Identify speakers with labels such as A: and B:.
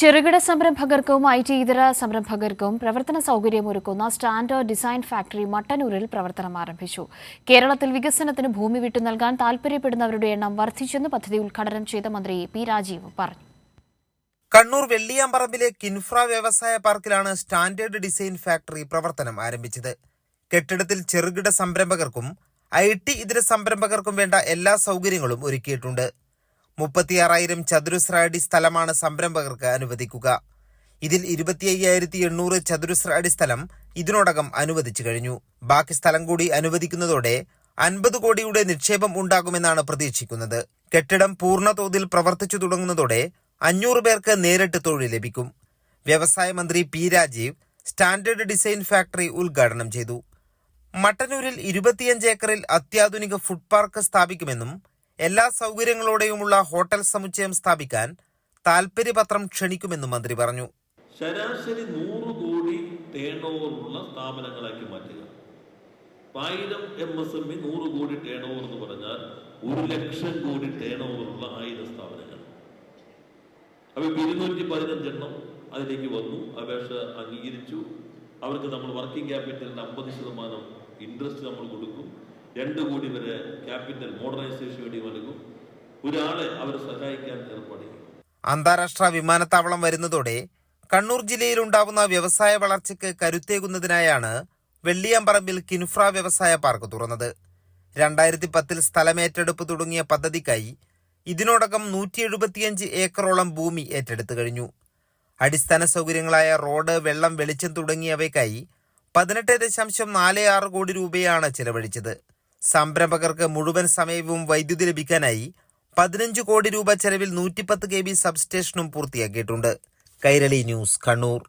A: ചെറുകിട സംരംഭകർക്കും I T ഇതര സംരംഭകർക്കും പ്രവർത്തന സൗകര്യമൊരുക്കുന്ന സ്റ്റാൻഡേർഡ് ഡിസൈൻ ഫാക്ടറി മട്ടന്നൂരിൽ പ്രവർത്തനം ആരംഭിച്ചു. കേരളത്തിൽ വികസനത്തിന് ഭൂമി വിട്ടു നൽകാൻ താൽപര്യപ്പെടുന്നവരുടെ എണ്ണം വർദ്ധിച്ചെന്ന് പദ്ധതി ഉദ്ഘാടനം ചെയ്ത മന്ത്രി പി രാജീവ് പറഞ്ഞു.
B: കണ്ണൂർ വെള്ളിയാമ്പറമ്പിലെ കിൻഫ്ര വ്യവസായ പാർക്കിലാണ് സ്റ്റാൻഡേർഡ് ഡിസൈൻ ഫാക്ടറി പ്രവർത്തനം ആരംഭിച്ചത്. കെട്ടിടത്തിൽ ചെറുകിട സംരംഭകർക്കും ഐ ടി ഇതര സംരംഭകർക്കും വേണ്ട എല്ലാ സൗകര്യങ്ങളും ഒരുക്കിയിട്ടുണ്ട്. മുപ്പത്തിയാറായിരം ചതുരശ്ര അടി സ്ഥലമാണ് സംരംഭകർക്ക് അനുവദിക്കുക. ഇതിൽ ഇരുപത്തി അയ്യായിരത്തി എണ്ണൂറ് ചതുരശ്ര അടി സ്ഥലം ഇതിനോടകം അനുവദിച്ചു കഴിഞ്ഞു. ബാക്കി സ്ഥലം കൂടി അനുവദിക്കുന്നതോടെ അൻപത് കോടിയുടെ നിക്ഷേപം ഉണ്ടാകുമെന്നാണ് പ്രതീക്ഷിക്കുന്നത്. കെട്ടിടം പൂർണ തോതിൽ പ്രവർത്തിച്ചു തുടങ്ങുന്നതോടെ അഞ്ഞൂറ് പേർക്ക് നേരിട്ട് തൊഴിൽ ലഭിക്കും. വ്യവസായ മന്ത്രി P Rajeev standard design factory ഉദ്ഘാടനം ചെയ്തു. മട്ടന്നൂരിൽ ഇരുപത്തിയഞ്ച് ഏക്കറിൽ അത്യാധുനിക ഫുഡ് പാർക്ക് സ്ഥാപിക്കുമെന്നും എല്ലാ സൗകര്യങ്ങളോടെയുമുള്ള ഹോട്ടൽ സമുച്ചയം സ്ഥാപിക്കാൻ താൽപര്യപത്രം ക്ഷണിക്കുമെന്നും മന്ത്രി പറഞ്ഞു.
C: ശരാശരി നൂറ് കോടി ടേൺ ഓവറുള്ള സ്ഥാപനങ്ങളാക്കി മാറ്റുക. ആയിരം എം എസ് എം ഇ നൂറ് കോടി ടേൺ ഓവർ എന്ന് പറഞ്ഞാൽ ഒരു ലക്ഷം കോടി ടേൺ ഓവറുള്ള ആയിരം സ്ഥാപനങ്ങൾ. ഇപ്പം ഇരുന്നൂറ്റി പതിനഞ്ചെണ്ണം അതിലേക്ക് വന്നു. അപേക്ഷ അംഗീകരിച്ചു. അവർക്ക് നമ്മൾ വർക്കിംഗ് ക്യാപിറ്റലിന്റെ അമ്പത് ശതമാനം ഇൻട്രസ്റ്റ് നമ്മൾ കൊടുക്കും. രണ്ട് കോടി വരെ ക്യാപിറ്റൽ മോഡേണൈസേഷൻ വേണ്ടി നൽകും ഒരാളെ അവരെ സഹായിക്കാൻ ഏർപ്പാട്
B: അന്താരാഷ്ട്ര വിമാനത്താവളം വരുന്നതോടെ കണ്ണൂർ ജില്ലയിൽ ജില്ലയിലുണ്ടാവുന്ന വ്യവസായ വളർച്ചയ്ക്ക് കരുത്തേകുന്നതിനായാണ് വെള്ളിയാമ്പറമ്പിൽ കിൻഫ്ര വ്യവസായ പാർക്ക് തുറന്നത്. രണ്ടായിരത്തി പത്തിൽ സ്ഥലമേറ്റെടുപ്പ് തുടങ്ങിയ പദ്ധതിക്കായി ഇതിനോടകം നൂറ്റി എഴുപത്തിയഞ്ച് ഏക്കറോളം ഭൂമി ഏറ്റെടുത്തു കഴിഞ്ഞു. അടിസ്ഥാന സൗകര്യങ്ങളായ റോഡ് വെള്ളം വെളിച്ചം തുടങ്ങിയവയ്ക്കായി പതിനെട്ട് ദശാംശം നാല് ആറ് കോടി രൂപയാണ് ചെലവഴിച്ചത്. സംരംഭകർക്ക് മുഴുവൻ സമയവും വൈദ്യുതി ലഭിക്കാനായി പതിനഞ്ച് കോടി രൂപ ചെലവിൽ നൂറ്റിപ്പത്ത് കെ ബി സബ്സ്റ്റേഷനും പൂർത്തിയാക്കിയിട്ടുണ്ട്. കൈരളി ന്യൂസ് കണ്ണൂർ.